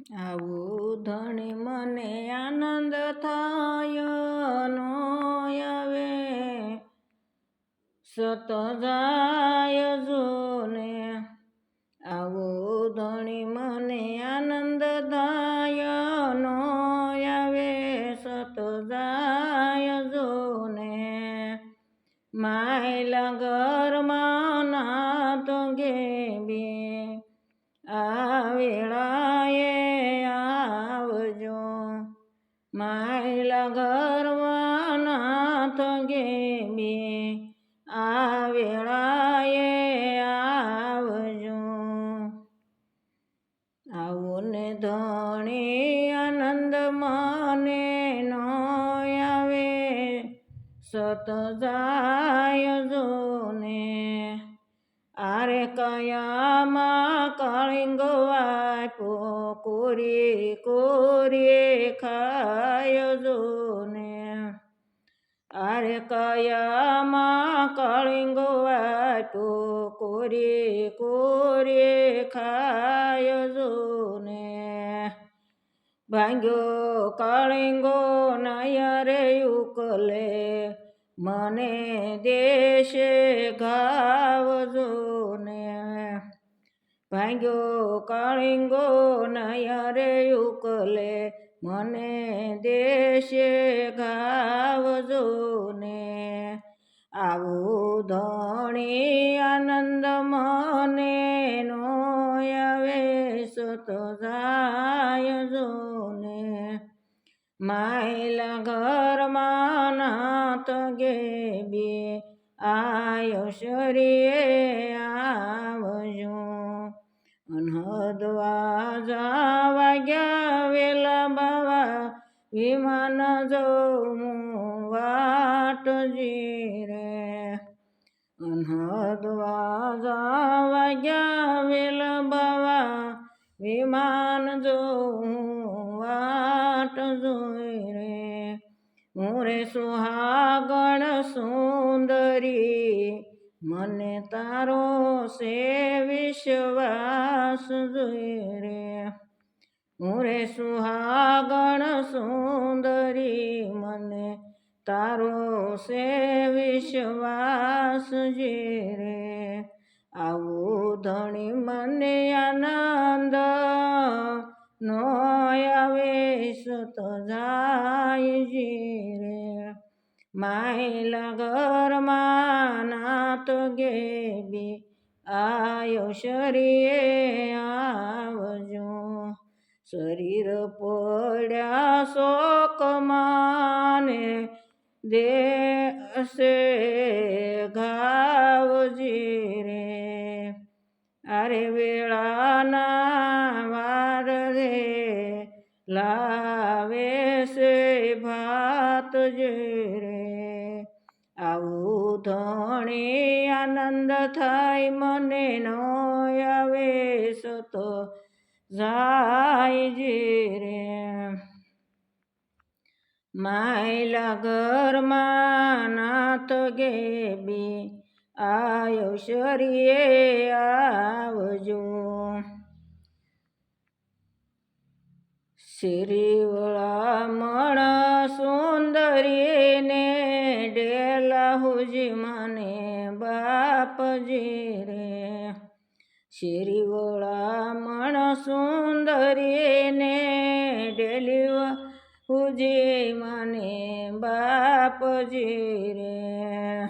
આવું ધણી મને આનંદ થાય નો આવે. સત જાય જોને. આવો ધણી મને આનંદ થાય નો આવે. સત જાય જોને. માયલા ઘરમાં નાત ગેબે આ વેળાએ માયલા ગરવાના નાથ ગેબે આ વેળાએ આવજો. આવું ને ધણી આનંદ મને નો આવે, સત જાય જોને. આરે કયામાં કળિંગ વાપો કોરી કોરી ખાય જોને. આરે કયામાં કળિંગો આપો કોરે કોરે ખાય જોને. ભાંગ્યો કળિંગો નયરે ઉકલે, મને દેશે ગાવજો ને ભાંગ્યો કળિંગો નયરે ઉકલે મને દેશે ગાવજો ને. આવું ધણી આનંદ મને નો આવે તો જાય જોને માયલા ઘરમાં નાત ગેબે, આયો શરીએ આવજો. અનહદવા જાવા ગયા વેલા બાવા, વિમાન જવું વાટજી રે અનહદવા જાવા ગયા વેલા બાવા, વિમાન જોઉં વાટ જોઈ રે મોરે સુહાગણ સુંદરી, મને તારો સે વિશ્વાસ જોઈ રે મોરે સુહાગણ સુંદરી મને તારો સે વિશ્વાસ જે રે આવું ધણી મને આનંદ નો આવે સત જાય જે રે માયલા ઘરમાં નાત ગેબી આયો શરીએ આવજો. શરીર પડ્યા શોકમાને દેશે ઘાવજી રે. અરે વેળાના વાર રે લાવે છે ભાત જે રે. આવું ધણી આનંદ થાય, મને નો આવેશ તો જાય રે માયલા ઘરમાં નાથ ગેબી આયો શરીએ આવજો. શ્રીવળા મણ સુંદરીને ડેલા હુજી મને બાપજી રે. શ્રીવળા મણ સુંદરીને ડેલી હુજી મને બાપજી રે.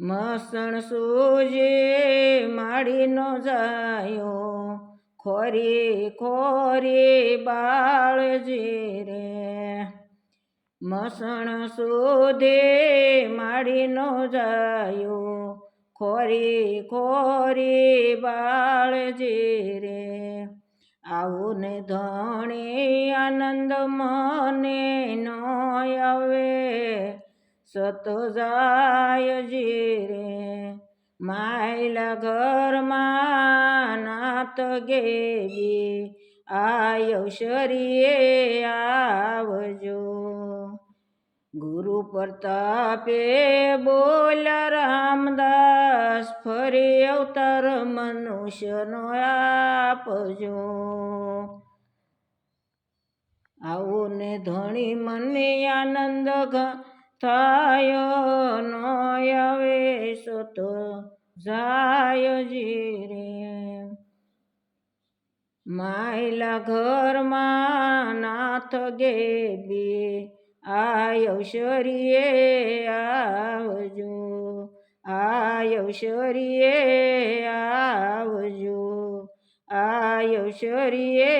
મસણ સૂજે માડીનો જાયો, ખોરી ખોરી બાળજી રે. મસણ સુધે માડીનો જાયો. ખોરી ખોરી બાળજી રે. આવું ને ધણી આનંદ મને નો આવે. સત જાય જી રે. માયલા ઘરમાં નાત ગેવી. આયો શરીએ આવજો. ગુરુ પ્રતાપે બોલ, રામદાસ ફરી અવતાર મનુષ્યનો આપજો. આવો ને ધણી મને આનંદ થાયો નો આવે તો જાય જીરે. માયલા ઘરમાં નાથ ગેબી આયવશરીએ આવજો આયવશરીએ આવજો આયવશરીએ